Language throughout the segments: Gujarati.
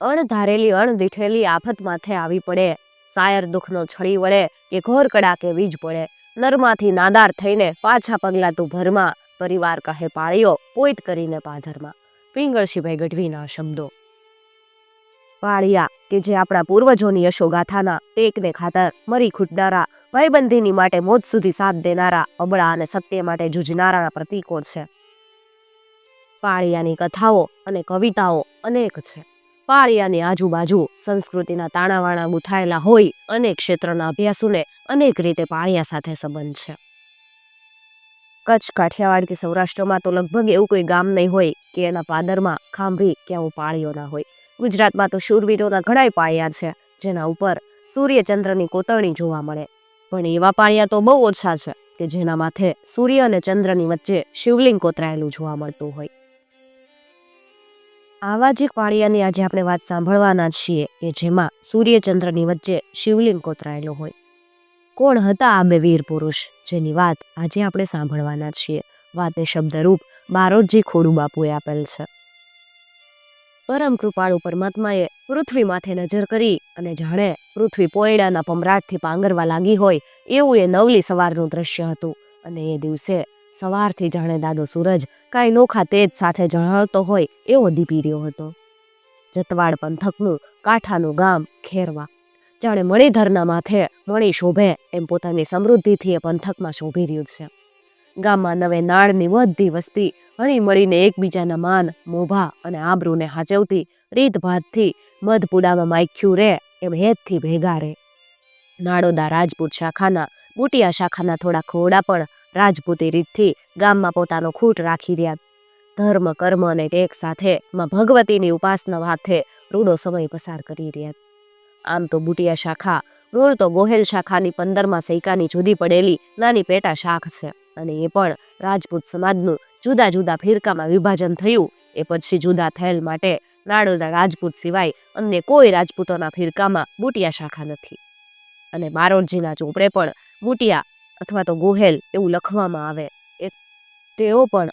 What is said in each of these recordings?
અણધારેલી, અણદીઠેલી આફત માથે આવી પડે. શાયર દુઃખનો છળી વળે કે ઘોર કડાકે વીજ પડે. નરમાંથી નાદાર થઈને પાછા પગલા તું ભરમાં. પરિવાર કહે પાળ્યો પોઈત કરીને પાધરમાં. પિંગળશીભાઈ ગઢવીના શબ્દો. પાળિયા, કે જે આપણા પૂર્વજોની યશોગાથાના ટેકને ખાતર મરી ખૂટનારા, ભાઈબંધીની માટે મોત સુધી સાથ દેનારા, અબળા અને સત્ય માટે જૂજનારાના પ્રતીકો છે. પાળિયાની કથાઓ અને કવિતાઓ અનેક છે. પાળિયાની આજુબાજુ સંસ્કૃતિના તાણાવાણા ગૂંથાયેલા હોય અનેક ક્ષેત્રના અભ્યાસોને અનેક રીતે પાળિયા સાથે સંબંધ છે. કચ્છ, કાઠિયાવાડ કે સૌરાષ્ટ્રમાં તો લગભગ એવું કોઈ ગામ નહીં હોય કે એના પાદરમાં ખાંભી કે આવું પાળીઓ ના હોય. ગુજરાતમાં તો શૂરવીરોના ઘણાય પાળિયા છે, જેના ઉપર સૂર્યચંદ્રની કોતરણી જોવા મળે. પણ એવા પાળિયા તો બહુ ઓછા છે કે જેના માથે સૂર્ય અને ચંદ્રની વચ્ચે શિવલિંગ કોતરાયેલું જોવા મળતું હોય. આવા જે પાળિયાની આજે આપણે વાત સાંભળવાના છીએ કે જેમાં સૂર્યચંદ્રની વચ્ચે શિવલિંગ કોતરાયેલો હોય. કોણ હતા આ બે વીર પુરુષ? જેની વાત આજે આપણે સાંભળવાના છીએ. વાતે શબ્દરૂપ બારોટજી ખોડુ બાપુએ આપેલ છે. પરમ કૃપાળુ પરમાત્માએ પૃથ્વી માથે નજર કરી અને જાણે પૃથ્વી પોયડાના પમરાટથી પાંગરવા લાગી હોય એવું એ નવલી સવારનું દ્રશ્ય હતું. અને એ દિવસે સવારથી જાણે દાદો સૂરજ કાંઈ નોખા તેજ સાથે જણાવતો હોય એવો દીપી રહ્યો હતો. જતવાડ પંથકનું, કાંઠાનું ગામ ખેરવા. જાણે મણિધરના માથે મણી શોભે એમ પોતાની સમૃદ્ધિથી એ પંથકમાં શોભી રહ્યું છે. ગામમાં નવે નાળની બધી વસ્તી હણી મળીને એકબીજાના માન, મોભા અને આબરૂને હાચવતી, રીતભાતથી મધપુડામાં માખ્યું રે એમ હેતથી ભેગા રે. નાડોદા રાજપૂત શાખાના, બુટિયા શાખાના થોડા ખોડા પણ રાજપૂતી રીતથી ગામમાં પોતાનો ખૂટ રાખી રહ્યા. ધર્મ, કર્મ અને ટેક સાથે માં ભગવતીની ઉપાસના હાથે રૂડો સમય પસાર કરી રહ્યા. આમ તો બુટિયા શાખા, મૂળ તો ગોહેલ શાખાની પંદરમાં સૈકાની જુદી પડેલી નાની પેટા શાખ છે અને એ પણ રાજપૂત સમાજનું જુદા જુદા ફિરકામાં વિભાજન થયું. એ પછી જુદા થયેલ માટે નાડોદા રાજપૂત સિવાય અન્ય કોઈ રાજપૂતોના ફિરકામાં બુટિયા શાખા નથી. અને બારોટજીના ચોપડે પણ બુટિયા અથવા તો ગોહેલ એવું લખવામાં આવે. એ તેઓ પણ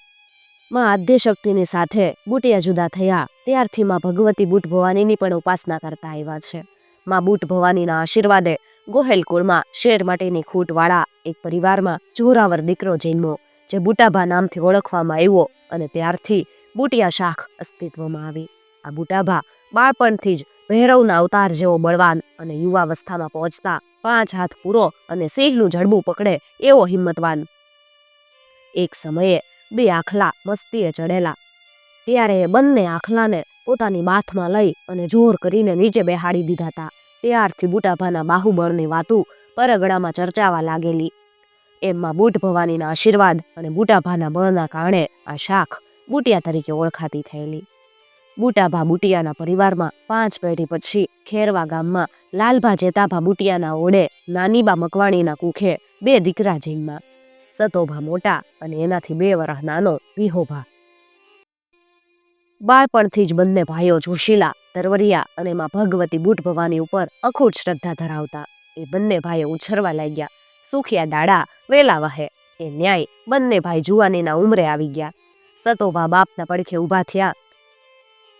માં આદ્યશક્તિની સાથે બુટિયા જુદા થયા. ત્યારથી માં ભગવતી બુટ ભવાનીની પણ ઉપાસના કરતા આવ્યા છે. માં બુટ ભવાનીના આશીર્વાદે ગોહેલ કુળમાં શેર માટેની ખૂટવાળા એક પરિવારમાં જોરાવર દીકરો જન્મો જે બુટાભા નામથી ઓળખવામાં આવ્યો અને ત્યારથી બુટિયા શાખ અસ્તિત્વમાં આવી. આ બુટાભા બાળપણથી જ ભૈરવના અવતાર જેવો બળવાન અને યુવાવસ્થામાં પહોંચતા પાંચ હાથ પૂરો અને સિંહનું જડબું પકડે એવો હિંમતવાન. એક સમયે બે આખલા મસ્તીએ ચડેલા. ત્યારે એ બંને આખલાને પોતાની બાથમાં લઈ અને જોર કરીને નીચે બેહાડી દીધા હતા ત્યારથી બુટાભાના બાહુબળની વાતું પરગડામાં ચર્ચાવા લાગેલી. એમમાં બુટ ભવાનીના આશીર્વાદ અને બુટાભાના બળના કારણે આ શાખ બુટિયા તરીકે ઓળખાતી થયેલી. બુટાભા બુટિયાના પરિવારમાં પાંચ પેઢી પછી ખેરવા ગામમાં લાલભા જેતાભા બુટિયાના ઓડે નાનીબા મકવાણીના કુખે બે દીકરા જન્મા સતોભા મોટા અને એનાથી બે વરસ નાનો વિહોભા. બાળપણથી જ બંને ભાઈઓ જોશીલા, તરવરિયા અને માં ભગવતી બુટ ભવાની ઉપર અખૂટ શ્રદ્ધા ધરાવતા. એ બંને ભાઈઓ ઉછરવા લાગ્યા. સુખિયા દાડા, વેલા વહે. એ ન્યાય બંને ભાઈ જુવાનીના ઉંમરે આવી ગયા. સતોભા બાપના પડખે ઊભા થયા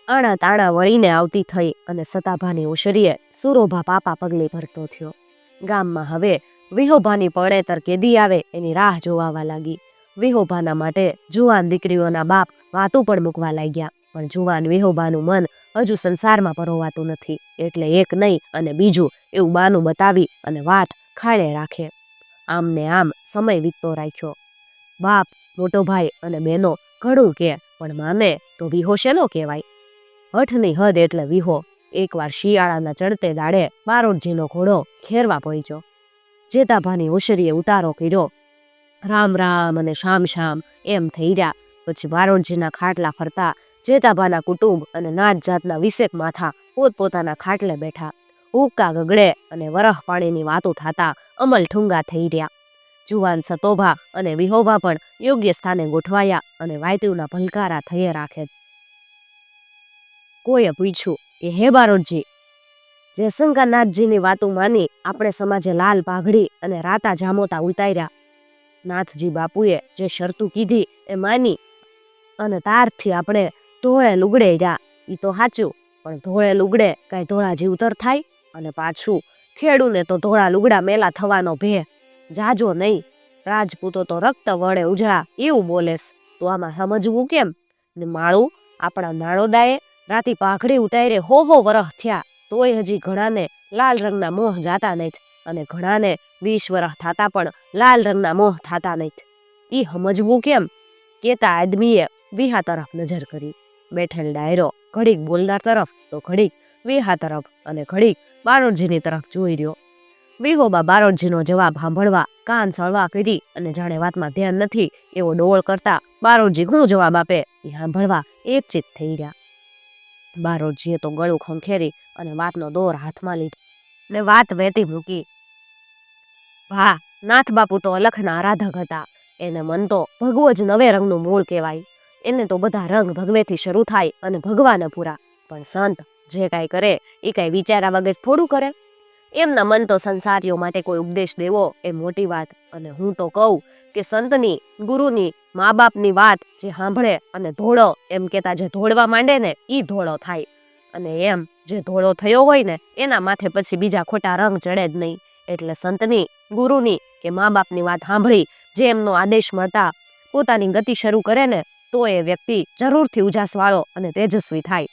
આણા તાણા વળીને આવતી થઈ અને સતાભાની ઉશરીએ સુરોભા પાપા પગલે ભરતો થયો. ગામમાં હવે વિહોભાની પડેતર કેદી આવે એની રાહ જોવાવા લાગી. વિહોભાના માટે જુવાન દીકરીઓના બાપ વાતું પણ મૂકવા લાગ્યા, પણ જુવાન વિહોબાનું મન હજુ સંસારમાં પરોવાતું નથી, એટલે એક નહીં અને બીજું એવું બાનું બતાવી અને વાત ખાડે રાખે. આમ ને આમ સમય વીતતો રાખ્યો. બાપ, મોટો ભાઈ અને બહેનો ઘણું કે, પણ માને તો વિહોશેલો કહેવાય. હઠની હદ એટલે વિહો. એકવાર શિયાળાના ચડતે દાડે બારોટજીનો ઘોડો ખેરવા પહોંચ્યો. જેતાભાની ઓશરીએ ઉતારો કર્યો. રામ રામ અને શામ શામ એમ થઈ રહ્યા. પછી બારોટજીના ખાટલા ફરતા જેતાભાના કુટુંબ અને નાત જાતના વિશેક માથા પોતપોતાના ખાટલે બેઠા. હુક્કા ગગડે અને વરહ પાણીની વાતો થતા અમલ ઠુંગા થઈ રહ્યા. જુવાન સતોભા અને વિહોભા પણ યોગ્ય સ્થાને ગોઠવાયા અને વાયતુના ભલકારા થયે રાખે. કોઈએ પૂછ્યું કે હે બારોટજી? જયશંકરનાથજીની વાતો માની આપણે સમાજે લાલ પાઘડી અને રાતા જામોતા ઉતાર્યા. નાથજી બાપુએ જે શરતું કીધી એ માની અને તારથી આપણે ધોળે લુગડે રહ્યા. એ તો સાચું પણ ધોળે લુગડે કાંઈ ધોળા જીવતર થાય? અને પાછું ખેડૂને તો ધોળા લુગડા મેલા થવાનો ભે જાજો નહીં, રાજપૂતો તો રક્ત વડે ઉજળા, એવું બોલેસ તો આમાં સમજવું કેમ? ને માળું આપણા નાળોદાએ રાતી પાઘડી ઉતારે હો હો વરહ થયા. તોય હજી ઘણાને લાલ રંગના મોહ જાતા નહીં અને ઘણાને વીસ વરહ થતા પણ લાલ રંગના મોહ થતા નહીં ઈ સમજવું કેમ? કેતા આદમીએ વિહા તરફ નજર કરી. બેઠેલ ડાયરો ઘડીક બોલદાર તરફ તો ઘડીક વિહા તરફ અને ઘડીક બારોટજીની તરફ જોઈ રહ્યો. વિહોબા બારોટજીનો જવાબ સાંભળવા કાન સળવા કરી અને જાણે વાતમાં ધ્યાન નથી એવો ડોળ કરતા બારોટજી શું જવાબ આપે એ સાંભળવા એકચિત થઈ રહ્યા. બારોટજીએ તો ગળું ખંખેરી અને વાતનો દોર હાથમાં લીધો ને વાત વહેતી મૂકી. વાહ, નાથ બાપુ તો અલખના આરાધક હતા. એને મન તો ભગવો જ નવે રંગનું મૂળ કહેવાય. એને તો બધા રંગ ભગવેથી શરૂ થાય અને ભગવાન પૂરા પણ સંત જે કાંઈ કરે, એ કાંઈ વિચારા વગર થોડું કરે. એમના મન તો સંસારીઓ માટે કોઈ ઉપદેશ દેવો એ મોટી વાત. અને હું તો કહું કે સંતની, ગુરુની મા બાપની વાત જે સાંભળે અને ધોળો, એમ કહેતા જે ધોળવા માંડે ને એ ધોળો થાય. અને એમ જે ધોળો થયો હોય ને, એના માથે પછી બીજા ખોટા રંગ ચડે જ નહીં. એટલે સંતની, ગુરુની કે મા બાપની વાત સાંભળી, જે એમનો આદેશ મળતા પોતાની ગતિ શરૂ કરે ને, તો એ વ્યક્તિ જરૂરથી ઉજાસવાળો અને તેજસ્વી થાય.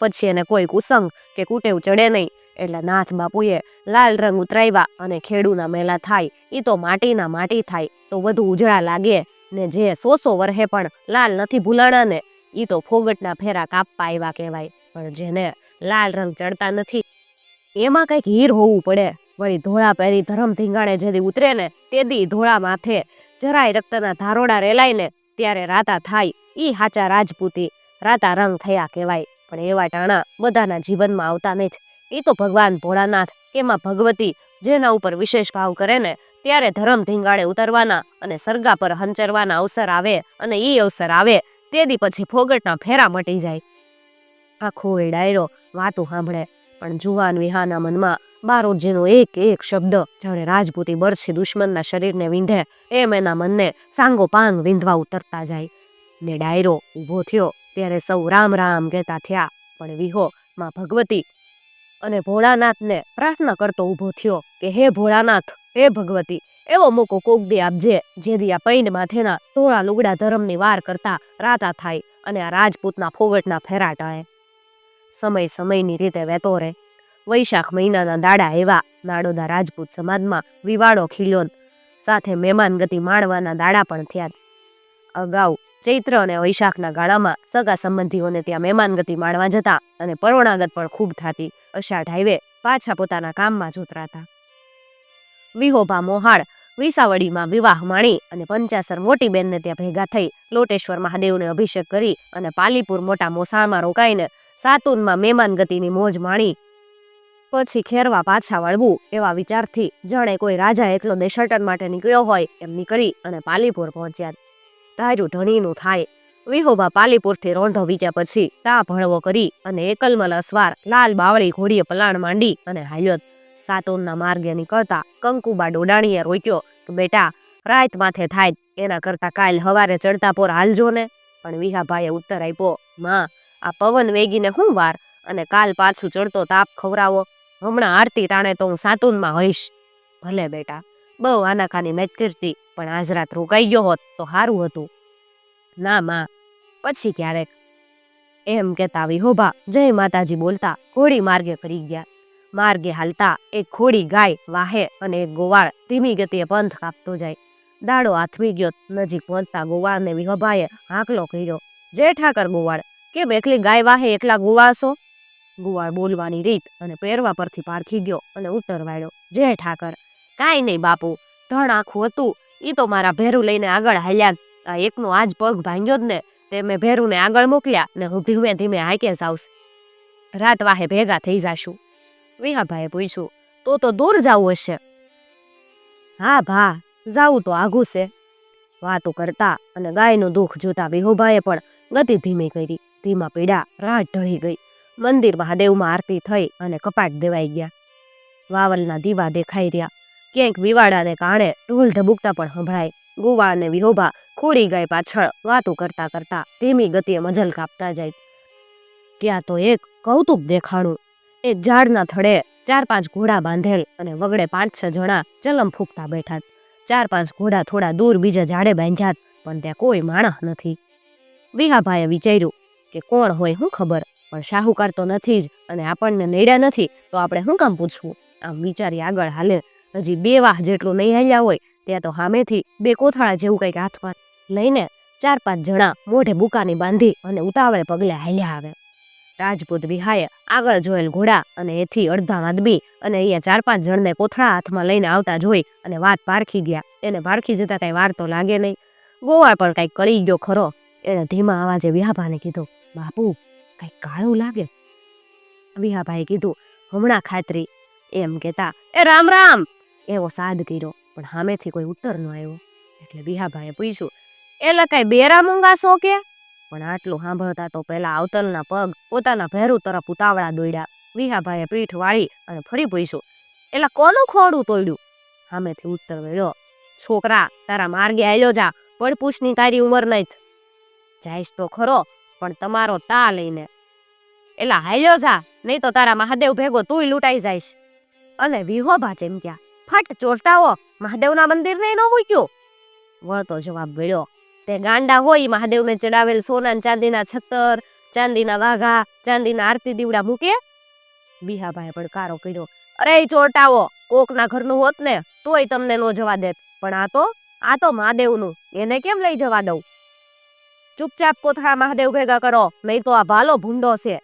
પછી એને કોઈ કુસંગ કે કુટેવ ચડે નહીં. એટલે નાથ બાપુએ લાલ રંગ ઉતરાવ્યા અને ખેડૂના મેલા થાય એ તો માટીના માટી થાય, તો વધુ ઉજળા લાગે ને જે સો સો વર્ષે પણ લાલ નથી ભૂલાણા ને એ તો ફોગટના ફેરા કાપવા આવ્યા કહેવાય. પણ જેને લાલ રંગ ચડતા નથી, એમાં કંઈક હીર હોવું પડે. વળી ધોળા પહેરી ધરમ ધીંગાણે જેદી ઉતરે ને, તેદી ધોળા માથે જરાય રક્તના ધારોડા રેલાય ને, ત્યારે રાતા થાય, ઈ હાચા રાજપૂતી, રાતા રંગ થયા કહેવાય. પણ એવા ટાણા બધાના જીવનમાં આવતા નથી. એ તો ભગવાન ભોળાનાથ, એમાં ભગવતી, જેના ઉપર વિશેષ ભાવ કરે ને, ત્યારે ધરમ ધીંગાળે ઉતરવાના અને સરગા પર હંચરવાના અવસર આવે અને એ અવસર આવે તેદી પછી ફોગટના ફેરા મટી જાય. આખો એ ડાયરો વાતું સાંભળે, પણ જુવાન વિહાના મનમાં બારોજીનો એક એક શબ્દ જાણે રાજપૂતી બરછી દુશ્મનના શરીરને વિંધે, એમ એના મનને સાંગો પાંગ વિંધવા ઉતરતા જાય. ને ડાયરો ઊભો થયો, ત્યારે સૌ રામ રામ કહેતા થયા, પણ વિહો, માં ભગવતી અને ભોળાનાથને પ્રાર્થના કરતો ઊભો થયો કે, હે ભોળાનાથ, હે ભગવતી, એવો મોકો કોક દી આપજે, જેથી આ પૈંડ માથેના ધોળા લુગડા ધરમની વાર કરતા રાતા થાય અને આ રાજપૂતના ફોગટના ફેરા ટાળે સમય સમયની રીતે વહેતો રહે. વૈશાખ મહિનાના દાડા એવા નાડોદા રાજપૂત સમાજમાં વિવાડો ખીલ્યો સાથે મહેમાન ગતિ માણવાના દાડા પણ થયા. અગાઉ ચૈત્ર અને વૈશાખના ગાળામાં સગા સંબંધીઓને ત્યાં મહેમાનગતિ માણવા જતા અને પરોણાગત પણ ખૂબ થાતી અષાઢ હાઈવે પાછા પોતાના કામમાં જોતરાતા વિહોભા મોહાળ, વિસાવડીમાં વિવાહ માણી અને પંચાસર મોટી બેનને ત્યાં ભેગા થઈ લોટેશ્વર મહાદેવને અભિષેક કરી અને પાલીપુર મોટા મોસાળમાં રોકાઈને સાતુનમાં મહેમાન ગતિની મોજ માણી. પછી ખેરવા પાછા વળવું એવા વિચારથી જાણે કોઈ રાજા એકલો દેશટન માટે નીકળ્યો હોય એમ નીકળી અને પાલીપુર પહોંચ્યા. તારું ધણીનું થાય. વિહોબા પાલીપુરથી રોંઢો વીજ્યા પછી તા ભણવો કરી અને એકલમલ અસવાર લાલ બાવળી ઘોડીએ પલાણ માંડી અને હાલ્યો સાતોનના માર્ગે નીકળતા કંકુબા ડોડાણીએ રોક્યો કે, બેટા, રાત માથે થાય, એના કરતા કાલ હવારે ચડતા પોર હાલજો ને. પણ વિહાભાઈએ ઉત્તર આપ્યો, માં, આ પવન વેગીને હું વાર અને કાલ પાછું ચડતો તાપ ખવરાવો હમણાં આરતી ટાણે તો હું સાતુનમાં હોઈશ. ભલે બેટા, બહુ આનાકાની મેટ કરતી પણ આજ રાત રોકાઈ ગયો હોત તો સારું હતું. ના માં પછી ક્યારેક એમ કહેતા વિહોભા જય માતાજી બોલતા ઘોડી માર્ગે ફરી ગયા. માર્ગે હાલતા એક ખોડી ગાય, વાહે અને એક ગોવાળ ધીમી ગતિએ પંથ કાપતો જાય. દાડો આથમી ગયો, નજીક પહોંચતા ગોવાળને વિહોભાએ હાંકલો કર્યો. જય ઠાકર ગોવાળ, કેમ એકલી ગાય વાહે એકલા ગોવાળશો ગુવાળ બોલવાની રીત અને પહેરવા પરથી પારખી ગયો અને ઉતરવાડ્યો જય ઠાકર. કાંઈ નહીં બાપુ, ધણ આખું હતું એ તો મારા ભેરું લઈને આગળ હાલ્યા એકનો આજ પગ ભાંગ્યો જ ને, તે મેં ભેરુને આગળ મોકલ્યા ને હું ધીમે ધીમે હાકે જાઉં રાત વાહે ભેગા થઈ જાશું. વિહાભાઈએ પૂછ્યું, તો તો દૂર જવું હશે? હા ભા, જાવું તો આઘું છે. વાતો કરતા અને ગાયનું દુઃખ જોતા વિહુભાઈએ પણ ગતિ ધીમી કરી, ધીમા પીડા, રાત ઢળી ગઈ. મંદિર મહાદેવમાં આરતી થઈ અને કપાટ દેવાઈ ગયા. વાવલના દીવા દેખાઈ રહ્યા. ક્યાંક વિવાડાને કારણે ઢોલ ઢબુકતા પણ સંભળાય. ગુવા અને વિહોબા ખોડી ગાય પાછળ વાતો કરતા કરતા ધીમી ગતિએ મજલ કાપતા જાય. ત્યાં તો એક કૌતુક દેખાણું. એક ઝાડના થડે ચાર પાંચ ઘોડા બાંધેલ અને વગડે પાંચ છ જણા ચલમ ફૂંકતા બેઠા. ચાર પાંચ ઘોડા થોડા દૂર બીજા ઝાડે બાંધ્યાત પણ ત્યાં કોઈ માણસ નથી. વિહાભાઈએ વિચાર્યું કે કોણ હોય શું ખબર, પણ શાહુકાર તો નથી જ અને આપણને નેડ્યા નથી, તો આપણે શું કામ પૂછવું? આમ વિચારી આગળ હાલે હજી બે વાહ જેટલું નહીં હાલ્યા હોય ત્યાં તો સામેથી બે કોથળા જેવું કંઈક હાથમાં લઈને ચાર પાંચ જણા મોઢે બુકાની બાંધી અને ઉતાવળે પગલે હાલ્યા આવે રાજપૂત બિહાએ આગળ જોયેલ ઘોડા અને એથી અડધા માદબી અને અહીંયા ચાર પાંચ જણને કોથળા હાથમાં લઈને આવતા જોઈ અને વાત પારખી ગયા. એને પારખી જતા કાંઈ વાર તો લાગે નહીં. ગોવા પણ કાંઈક કરી ગયો ખરો. એને ધીમા અવાજે વિહાભાને કીધું, બાપુ કાંઈક કાળું લાગે. વિહાભાઈએ કીધું, હમણાં ખાતરી. એમ કહેતા, એ રામ રામ. એવો સાદ કર્યો, પણ સામેથી કોઈ ઉત્તર ન આવ્યો. એટલે બિહાભાઈએ પૂછ્યું એટલે કઈ બેરા મૂંગા શો કે? પણ આટલું સાંભળતા તો પેલા આવતલના પગ પોતાના ભેરું તરફ ઉતાવળા દોડ્યા. વિહાભાઈએ પીઠ વાળી અને ફરી પૂછ્યું એટલે કોનું ખોડું તોડ્યું? સામેથી ઉત્તર મળ્યો, છોકરા, તારા માર્ગે આવ્યો જા પણ પૂછની તારી ઉંમર નહીં જાઈશ તો ખરો, પણ તમારો તા લઈને એલા હાલ્યો જા નહીં તો તારા મહાદેવ ભેગો તુંય લૂંટાઈ જાઈશ. અને વિહોભા ચેમક્યા ફટ ચોટાવો મહાદેવના મંદિર ને મૂક્યું. વળતો જવાબ મળ્યો. તે ગાંડા હોય મહાદેવને ચડાવેલ સોના ચાંદીના છત્તર, ચાંદીના વાઘા, ચાંદીના આરતી દીવડા મૂકે. બિહાભાઈએ પડકારો કર્યો. અરે ઈ ચોટાવો કોકના ઘરનું હોત ને તોય તમને નો જવા દેત. પણ આ તો આ તો મહાદેવનું. એને કેમ લઈ જવા દઉં? ચૂપચાપ કોથળા મહાદેવ ભેગા કરો, નહીં તો આ ભાલો ભૂંડો છે.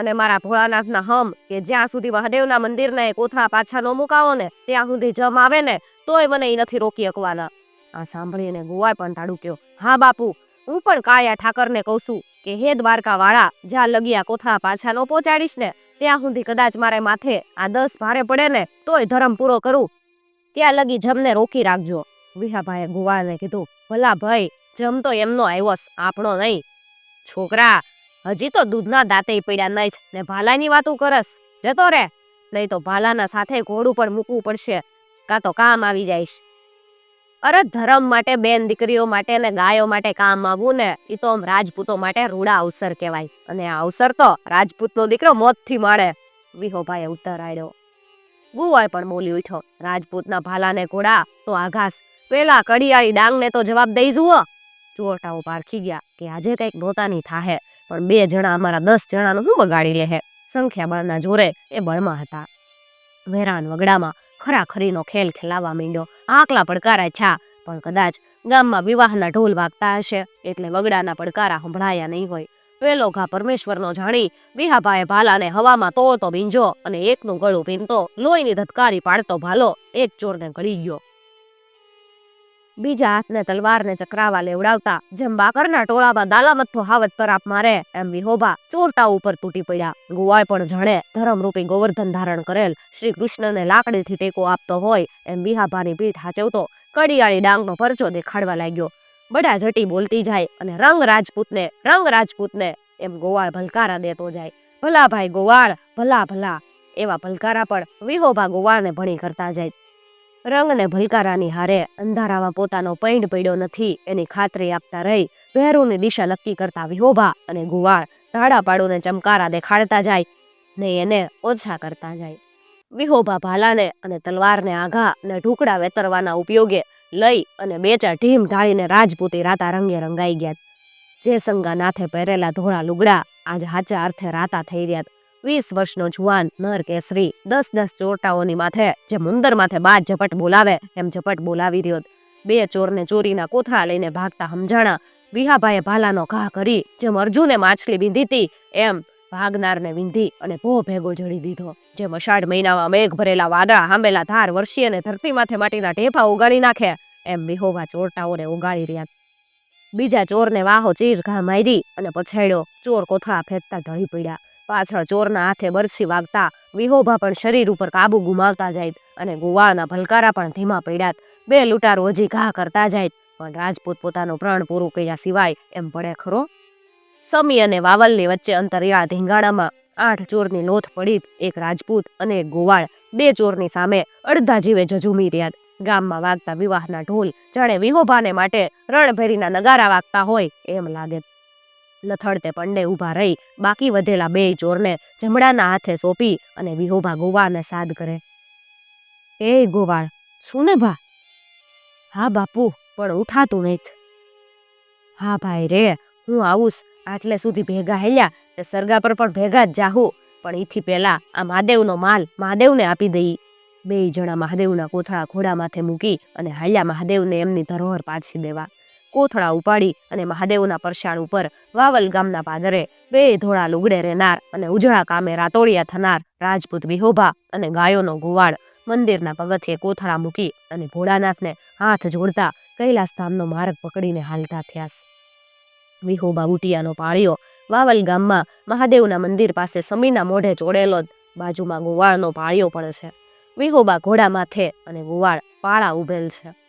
અને મારા ભોળાનાથના હમ, કે જ્યાં સુધી મહાદેવના મંદિરના કોથળા પાછા ન મુકાવો ને, ત્યાં સુધી જમ આવે ને, તોય મને એ નથી રોકી શકવાના. આ સાંભળીને ગોવાય પણ તાડુક્યો હા, બાપુ, હું પણ કાળિયા ઠાકરને કહું છું કે હે દ્વારકા વાળા જ્યાં લગિયા કોથળા પાછા ન પહોંચાડીશ ને, ત્યાં સુધી કદાચ મારે માથે આ દસ ભારે પડે ને, તોય ધર્મ પૂરો કરું. ત્યાં લગી જમને રોકી રાખજો. વિહાભાઈએ ગુવાને કીધું, ભલા ભાઈ, જમ તો એમનો આવ્યો આપણો નહીં. છોકરા હજી તો દૂધના દાંતે પડ્યા નહીં ને ભાલાની વાતું કરસ. જતો રે. નહીં તો ભાલાના સાથે ઘોડું પણ મૂકવું પડશે. કાં તો કામ આવી જઈશ. અરે ધર્મ માટે બેન દીકરીઓ માટે ને ગાયો માટે કામ આવવું ને એ તો આમ રાજપૂતો માટે રૂડા અવસર કહેવાય. અને આ અવસર તો રાજપૂતનો દીકરો મોતથી મળે. વિહોભાઈએ ઉત્તર આડ્યો ગુવાય પણ બોલી ઉઠ્યો, રાજપૂતના ભાલાને ઘોડા, તો આઘાસ. પેલા કડિયાળી ડાંગને તો જવાબ દઈ જુઓ. ચુઓટાઓ પારખી ગયા કે આજે કંઈક નોતાની થાહે. પણ બે જણા અમારા દસ જણાનું શું બગાડી લે હે? સંખ્યા બળના જોરે એ બળમાં હતા. વેરાન વગડામાં ખરાખરીનો ખેલ ખેલાવા માંડ્યો. આકલા પડકારા છા, પણ કદાચ ગામમાં વિવાહના ઢોલ વાગતા હશે, એટલે વગડાના પડકારા સંભળાયા નહીં હોય. પેલો ઘા પરમેશ્વરનો જાણી વિહાભાએ ભાલાને હવામાં તો તો બીંજો અને એકનું ગળું ભીનતો લોહીની ધતકારી પાડતો ભાલો, એક ચોરને ગળી ગયો. બીજા હાથને તલવારને ચક્રાવા લેવડાવતા, જેમ બાકરના ટોળામાં દાલામથ્થો હાવત તરાપ મારે, એમ વિહોબા ચોરતા ઉપર તૂટી પડ્યા. ગુવાય પણ જાણે ધર્મરૂપી ગોવર્ધન ધારણ કરેલ શ્રી કૃષ્ણને લાકડીથી ટેકો આપતો હોય, એમ વિહાભાની પીઠ હાચવતો કડિયાળી ડાંગનો પરચો દેખાડવા લાગ્યો. બડા જટી બોલતી જાય અને રંગ રાજપૂતને રંગ રાજપૂતને એમ ગોવાળ ભલકારા દેતો જાય. ભલા ભાઈ ગોવાળ, ભલા ભલા, એવા ભલકારા પણ વિહોભા ગોવાળને ભણી કરતા જાય. રંગને ભલકારાની હારે અંધારામાં પોતાનો પૈંડ પડ્યો નથી, એની ખાતરી આપતા રહી ભેરુની દિશા નક્કી કરતા વિહોભા અને ગુવાળ ધાડા પાડોને ચમકારા દેખાડતા જાય ને એને ઓછા કરતા જાય. વિહોભા ભાલાને અને તલવારને આઘા અને ઢુકડા વેતરવાના ઉપયોગે લઈ અને બે ચાર ઢીમ ઢાળીને રાજપૂતી રાતા રંગે રંગાઈ ગયા. જે સંગા નાથે પહેરેલા ધોળા લુગડા આજ હાચા અર્થે રાતા થઈ રહ્યા વીસ વર્ષનો જુવાન નર કેસરી દસ દસ ચોરટાઓની માથે, જે મુંદર માથે બાદ ઝપટ બોલાવે, એમ ઝપટ બોલાવી રહ્યો બે ચોરને ચોરીના કોથળા લઈને ભાગતા સમજાણા વિહાભાઈએ ભાલાનો ઘા કરી, જેમ અર્જુને માછલી બીંધી હતી એમ ભાગનારને વિંધી અને ભો ભેગો જડી દીધો. જેમ અષાઢ મહિનામાં મેઘ ભરેલા વાદળા હાંબેલા ધાર વર્ષી અને ધરતી માથે માટીના ઢેફા ઉગાડી નાખે, એમ વિહોવા ચોરટાઓને ઉગાડી રહ્યા બીજા ચોરને વાહો ચીર ઘા મારી અને પછાડ્યો, ચોર કોથળા ફેંકતા ઢળી પડ્યા. પાછળ ચોરના હાથે બરછી વાગતા વિહોભા પણ શરીર ઉપર કાબુ ગુમાવતા જાય અને ગુવાળના ભલકારા પણ ધીમા પડ્યા બે લૂંટારો હજી ઘા કરતા જાય પણ રાજપૂત પોતાનું પ્રાણ પૂરું કર્યા સિવાય એમ પડે ખરો? સમી અને વાવલની વચ્ચે અંતરિયાળ ધીંગાણામાં આઠ ચોરની લોથ પડી, એક રાજપૂત અને એક ગોવાળ, બે ચોરની સામે અડધા જીવે જજુમી રહ્યા. ગામમાં વાગતા વિવાહના ઢોલ જાણે વિહોભાને માટે રણભેરીના નગારા વાગતા હોય એમ લાગે. લથડતે પંડે ઊભા રહી, બાકી વધેલા બે ચોરને જમડાના હાથે સોંપી અને વિહોભા ગોવાળને સાદ કરે. એ ગોવાળ, શું ને ભા? હા બાપુ, પણ ઉઠાતું નહીં. હા ભાઈ રે, હું આવુંસ, આટલે સુધી ભેગા હેલ્યા, તે સરગા પર પણ ભેગા જ જાહું, પણ એથી પહેલા આ મહાદેવનો માલ મહાદેવને આપી દઈ. બે જણા મહાદેવના કોથળા ઘોડા માથે મૂકી અને હાલ્યા મહાદેવને એમની ધરોહર પાછી દેવા. કોથળા ઉપાડી અને મહાદેવના પરસાળ ઉપર વાવલ ગામના પાદરે બે ધોળા લુગડે રહેનાર અને ઉજળા કામે રાતોડિયા થનાર રાજપૂત વિહોભા અને ગાયોનો ગોવાળ મંદિરના પગથિયે કોથળા મૂકી અને ભોળાનાથને હાથ જોડતા કૈલાસ ધામનો માર્ગ પકડીને હાલતા થયા વિહોબા બુટિયાનો પાળીઓ વાવલ ગામમાં મહાદેવના મંદિર પાસે સમીના મોઢે જોડેલો જ બાજુમાં ગોવાળનો પાળીઓ પણ છે. વિહોબા ઘોડા માથે અને ગોવાળ પાળા ઉભેલ છે.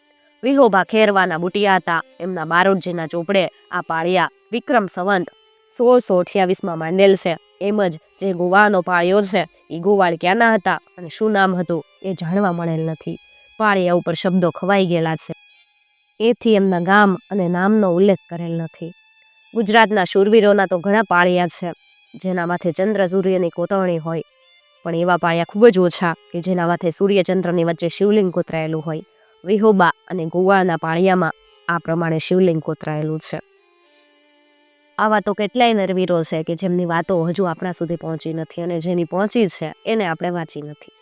વિહોબા ખેરવાના બુટિયા હતા. એમના બારોટજીના ચોપડે આ પાળિયા વિક્રમ સંવંત સોળસો અઠ્યાવીસમાં માંડેલ છે. એમ જ જે ગોવાનો પાળિયો છે એ ગોવાળ ક્યાંના હતા અને શું નામ હતું એ જાણવા મળેલ નથી. પાળિયા ઉપર શબ્દો ખવાઈ ગયેલા છે. એથી એમના ગામ અને નામનો ઉલ્લેખ કરેલ નથી. ગુજરાતના શૂરવીરોના તો ઘણા પાળિયા છે, જેના માથે ચંદ્ર સૂર્યની કોતરણી હોય. પણ એવા પાળિયા ખૂબ જ ઓછા કે જેના માથે સૂર્યચંદ્રની વચ્ચે શિવલિંગ કોતરાયેલું હોય. વિહોબા અને ગોવાળના પાળિયામાં આ પ્રમાણે શિવલિંગ કોતરાયેલું છે. આવા તો કેટલાય નરવીરો છે કે જેમની વાતો હજુ આપણા સુધી પહોંચી નથી અને જેની પહોંચી છે એને આપણે વાંચી નથી.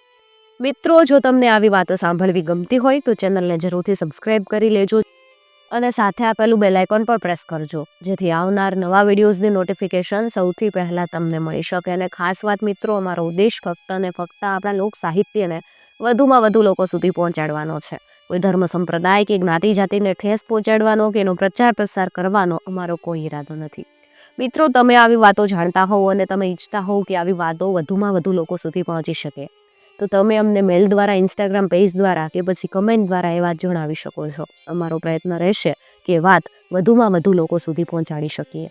મિત્રો, જો તમને આવી વાતો સાંભળવી ગમતી હોય તો ચેનલને જરૂરથી સબસ્ક્રાઇબ કરી લેજો અને સાથે આપેલું બેલ આઇકોન પણ પ્રેસ કરજો, જેથી આવનાર નવા વિડીયોઝની નોટિફિકેશન સૌથી પહેલાં તમને મળી શકે. અને ખાસ વાત, મિત્રો, અમારો ઉદ્દેશ ફક્ત અને ફક્ત આપણા લોક સાહિત્યને વધુમાં વધુ લોકો સુધી પહોંચાડવાનો છે. કોઈ ધર્મ સંપ્રદાય કે જ્ઞાતિ જાતિને ઠેસ પહોંચાડવાનો કે એનો પ્રચાર પ્રસાર કરવાનો અમારો કોઈ ઈરાદો નથી. મિત્રો, તમે આવી વાતો જાણતા હોવ અને તમે ઈચ્છતા હોવ કે આવી વાતો વધુમાં વધુ લોકો સુધી પહોંચી શકે. તો તમે અમને મેલ દ્વારા, ઇન્સ્ટાગ્રામ પેજ દ્વારા કે પછી કમેન્ટ દ્વારા એ વાત જણાવી શકો છો. અમારો પ્રયત્ન રહેશે કે વાત વધુમાં વધુ લોકો સુધી પહોંચાડી શકીએ.